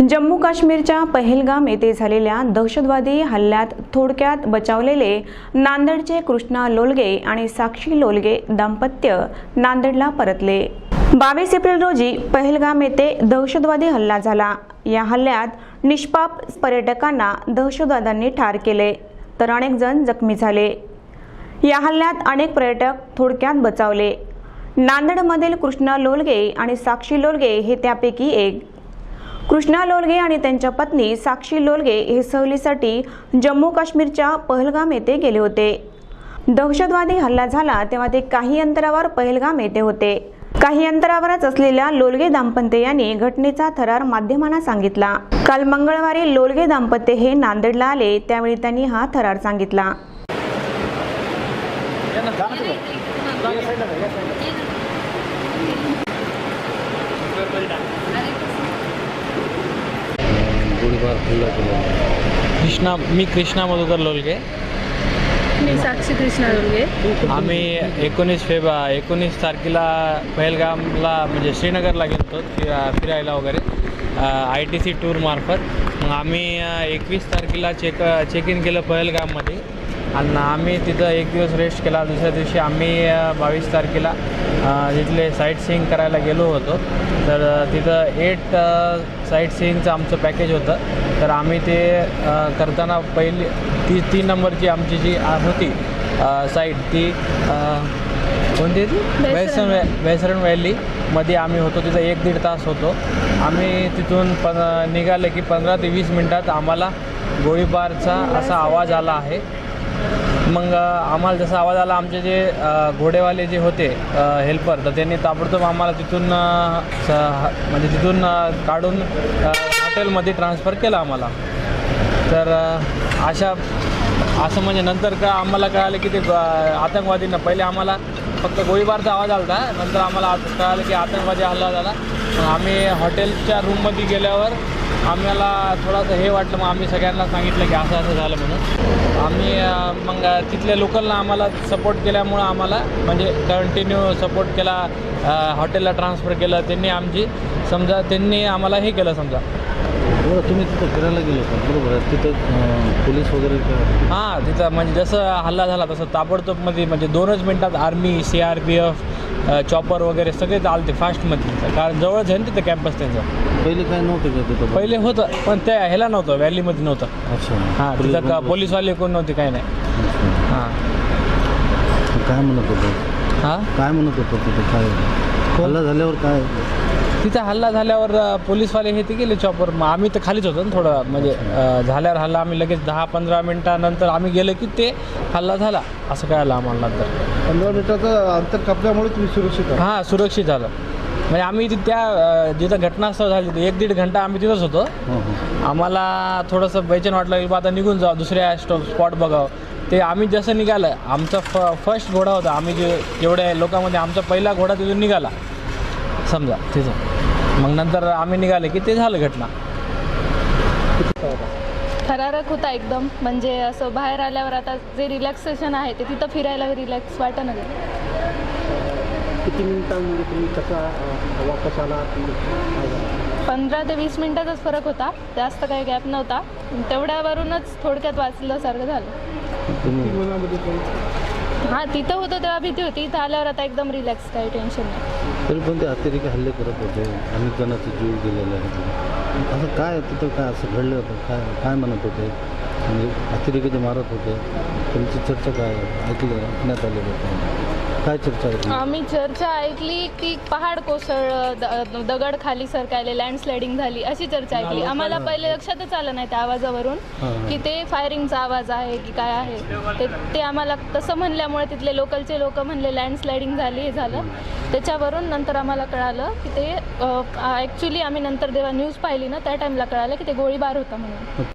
जम्मू काश्मीरच्या पहलगाम येथे झालेल्या दहशतवादी हल्ल्यात थोडक्यात बचावलेले नांदेडचे कृष्णा लोलगे आणि साक्षी लोलगे दाम्पत्य नांदेडला परतले. बावीस एप्रिल रोजी पहलगाम येथे दहशतवादी हल्ला झाला. या हल्ल्यात निष्पाप पर्यटकांना दहशतवाद्यांनी ठार केले तर अनेक जण जखमी झाले. या हल्ल्यात अनेक पर्यटक थोडक्यात बचावले. नांदेडमधील कृष्णा लोलगे आणि साक्षी लोलगे हे त्यापैकी एक. कृष्णा लोलगे आणि त्यांच्या पत्नी साक्षी लोलगे हे सहलीसाठी जम्मू काश्मीरच्या पहलगाम येथे गेले होते. दहशतवादी हल्ला झाला तेव्हा ते काही अंतरावर पहलगाम येथे होते. काही अंतरावरच असलेल्या लोलगे दाम्पत्य यांनी घटनेचा थरार माध्यमांना सांगितला. काल मंगळवारी लोलगे दाम्पत्य हे नांदेडला आले त्यावेळी त्यांनी हा थरार सांगितला. गोळीबार हल्ला केला कृष्णा मी कृष्णा मधुकर लोलगे. मी साक्षी कृष्णा डोलगे आम्ही एकोणीस फेब एकोणीस तारखेला पहलगामला म्हणजे श्रीनगरला गेलो फिरा फिरायला वगैरे आय टी सी टूरमार्फत मग आम्ही एकवीस तारखेला चेक चेक इन केलं पहलगाममध्ये. आणि आम्ही तिथं एक दिवस रेस्ट केला दुसऱ्या दिवशी आम्ही बावीस तारखेला तिथले साईट सीईंग करायला गेलो होतो. तर तिथं एट साईट सीईंगचं आमचं पॅकेज होतं. तर आम्ही ते करताना पहिली ती तीन नंबरची आमची जी होती साईट ती कोणती आहे ती बेसरन. वेसरन वॅ वेसरन व्हॅलीमध्ये आम्ही होतो. तिथं एक दीड तास होतो. आम्ही तिथून पण निघाले की पंधरा ते वीस मिनटात आम्हाला गोळीबारचा असा आवाज आला आहे. मग आम्हाला जसा आवाज आला आमचे जे घोडेवाले जे होते हेल्पर तर त्यांनी ताबडतोब आम्हाला तिथून म्हणजे तिथून काढून हॉटेलमध्ये ट्रान्सफर केलं आम्हाला. तर अशा असं म्हणजे नंतर का आम्हाला कळालं की ते आतंकवादींना पहिले आम्हाला फक्त गोळीबारचा आवाज आला होता नंतर आम्हाला आत- कळालं की आतंकवादी हल्ला झाला. आम्ही हॉटेलच्या रूममध्ये गेल्यावर आम्हाला थोडंसं हे वाटलं मग आम्ही सगळ्यांना सांगितलं की असं असं झालं म्हणून. आम्ही मग तिथल्या लोकलना आम्हाला सपोर्ट केल्यामुळं आम्हाला म्हणजे कंटिन्यू सपोर्ट केला हॉटेलला ट्रान्सफर केलं त्यांनी आमची समजा त्यांनी आम्हाला हे केलं समजा. बरं तुम्ही तिथं फिरायला गेले होता. बरोबर आहे. तिथं पोलीस वगैरे का- हां तिथं म्हणजे जसं हल्ला झाला तसं ताबडतोबमध्ये म्हणजे दोनच मिनटात army C R P F chopper वगैरे सगळे चालते फास्टमध्ये. तिथं कारण जवळच आहे ना तिथं कॅम्पस त्यांचं. पहिले काय नव्हते का तिथं? पहिले होतं पण त्या ह्याला नव्हतं व्हॅलीमध्ये नव्हतं. अच्छा. हां पोलीस तिथं का बंदोबस्त. पोलीसवाले कोण नव्हते काही नाही. अच्छा. हां. काय म्हणत होतं? हां? काय म्हणत होतं तिथं? काय? हल्ला झाल्यावर काय? तिथं हल्ला झाल्यावर पोलीसवाले हे ते गेले चॉपर मग आम्ही तर खालीच होतो ना थोडं म्हणजे झाल्यावर हल्ला आम्ही लगेच दहा पंधरा मिनटानंतर आम्ही गेलो की ते हल्ला झाला. असं कळालं आम्हाला नंतर. पंधरा मिनिटाचं अंतर कापल्यामुळे तुम्ही सुरक्षित हां सुरक्षित झालं. म्हणजे आम्ही त्या जिथं घटनास्थळ झाली एक दीड घंटा आम्ही तिथंच होतो. आम्हाला थोडंसं बेचैन वाटलं की बा आता निघून जाऊ दुसऱ्या स्टॉप स्पॉट बघावं. ते आम्ही जसं निघालं आमचा फ फर्स्ट घोडा होता. आम्ही जे जेवढ्या लोकांमध्ये आमचा पहिला घोडा तिथून निघाला. समजा तिथं. मग नंतर आम्ही निघाले की ते झालं घटना. थरारक होता एकदम. म्हणजे असं बाहेर आल्यावर आता जे रिलॅक्सेशन आहे ते तिथं फिरायला रिलॅक्स वाटत नाही. किती मिनिटांमध्ये तुम्ही कसा अं, वापस आला? तुम्ही काय झालं? पंधरा ते वीस मिनिटाचाच फरक होता. जास्त काही गॅप नव्हता. तेवढ्यावरूनच थोडक्यात वाचल्यासारखं झालं. हां तिथं होतं तेव्हा भीती होती. इथं आल्यावर आता एकदम रिलॅक्स काही टेन्शन नाही. तरी पण ते अतिरेकी हल्ले करत होते. अनेक जणांचे जीव गेलेले आहेत. असं काय तिथं काय असं घडलं होतं? काय काय म्हणत होते? म्हणजे अतिरेकी जे मारत होते. त्यांची चर्चा काय? ऐकलं ऐकण्यात आलेली होती काय चर्चा ऐकली आम्ही चर्चा ऐकली की पहाड कोसळ द- दगड खाली सरकायले लँडस्लायडिंग झाली अशी चर्चा ऐकली. आम्हाला पहिले लक्षातच आलं नाही त्या आवाजावरून हां. की ते फायरिंगचा आवाज आहे की काय आहे. ते ते आम्हाला तसं म्हणल्यामुळे तिथले लोकलचे लोक म्हणले लँडस्लायडिंग झाली हे झालं. त्याच्यावरून नंतर आम्हाला कळालं की ते ॲक्च्युली आम्ही नंतर जेव्हा न्यूज पाहिली ना त्या टाईमला कळालं की ते गोळीबार होता म्हणून.